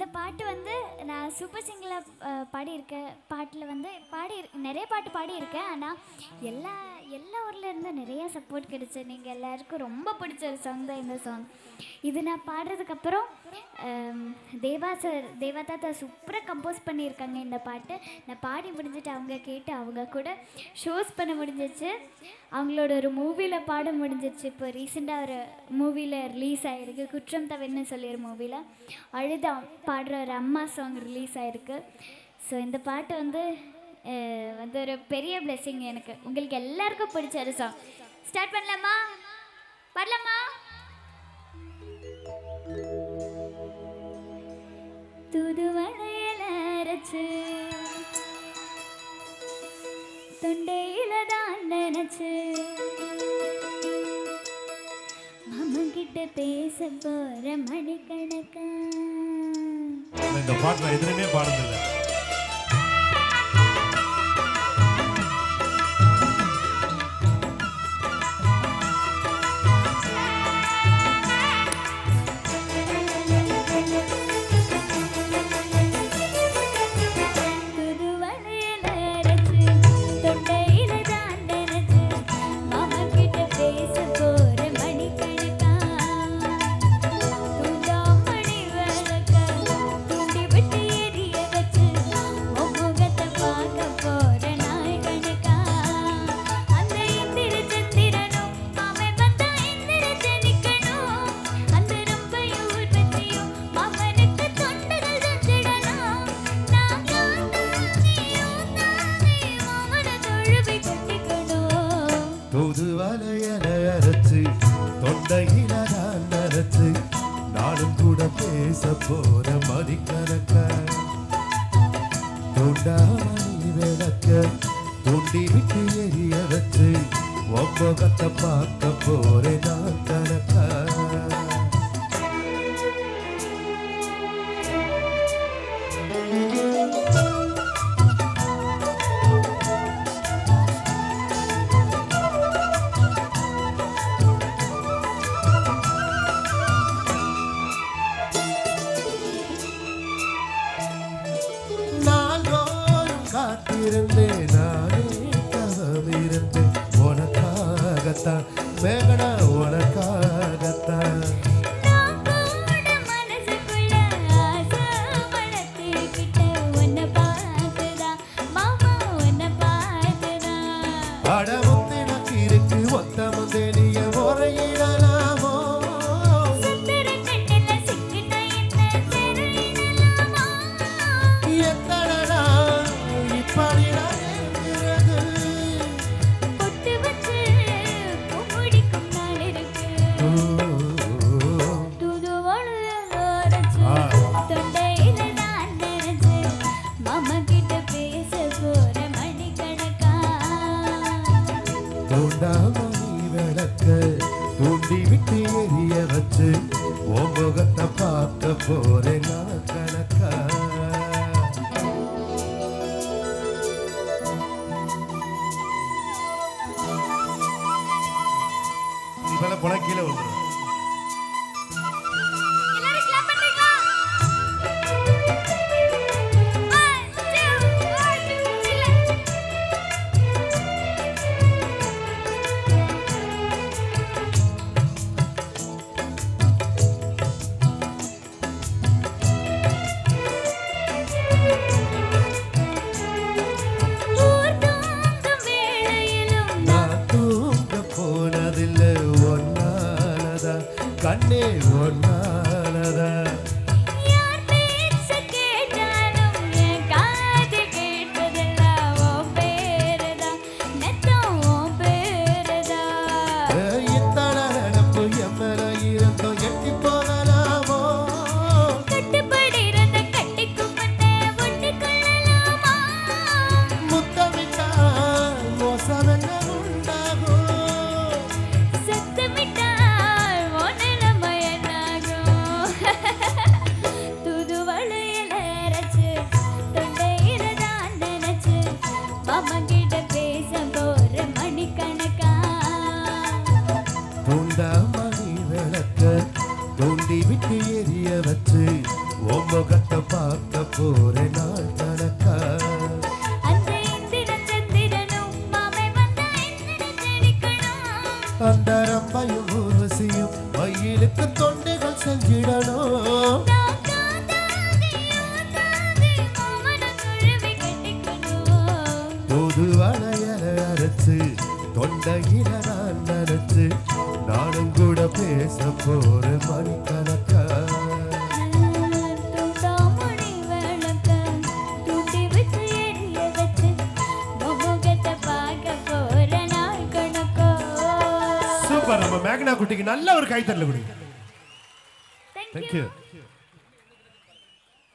இந்த பாட்டு வந்து நான் சூப்பர் சிங்கில் பாடியிருக்க பாட்டில் வந்து பாடி நிறைய பாட்டு பாடியிருக்கேன். ஆனால் எல்லா எல்லா ஊர்ல இருந்து நிறைய சப்போர்ட் கிடைச்சி நீங்கள் எல்லாருக்கும் ரொம்ப பிடிச்ச ஒரு சாங் தான் இந்த சாங் இது நான் பாடுறதுக்கப்புறம் தேவா சார் தேவா தாத்தா சூப்பராக கம்போஸ் பண்ணியிருக்காங்க இந்த பாட்டு. நான் பாடி முடிஞ்சுட்டு அவங்க கேட்டு அவங்க கூட ஷோஸ் பண்ண முடிஞ்சிச்சு. அவங்களோட ஒரு மூவியில் பாட முடிஞ்சிச்சு. இப்போ ரீசெண்டாக ஒரு மூவியில் ரிலீஸ் ஆகிருக்கு குற்றம் தவிர்னு சொல்லி ஒரு மூவியில் அழுதா பாடுற ஒரு அம்மா சாங் ரிலீஸ் ஆகிருக்கு ஸோ இந்த பாட்டு வந்து வந்து ஒரு பெரிய blessing எனக்கு. உங்களுக்கு எல்லாருக்கும் பிடிச்ச ஒரு சாங் ஸ்டார்ட் பண்ணலாமா? பாடலாமா தூதுவளையல அரைச்சு தொண்டையில தான் நினைச்சு மாமன் கிட்ட பேச போற மணிக்கணக்கா. இந்த பாட்டில் நான் எதுலையுமே பாடுதில்லை கூட பேச போற மதிக்கணக்க தூண்டாமணி விளக்க தூண்டி விட்டு எரிய வச்சு ஒப்பகத்தை பார்க்க போறேன் நான் கணக்கா உனக்காகத்தான் வேகனா உனக்காகத்தான். நான் விளக்க தூண்டி விட்டு எரிய வச்சு உன் முகத்தை பார்க்க போறேன் நான் கணக்கா. இப்ப போல கீழே அந்த ரம்பையும் ஊர்வசியும் மயிலுக்கு தொண்டைகள் செஞ்சிடணும். பொது வளையல அரைச்சு தொண்டையில நான் நினைச்சு நானும் கூட பேச போறேன். மேக்னா குட்டிக்கு நல்ல ஒரு கைத்தறல கொடுங்க தேங்க்யூ தேங்க்யூ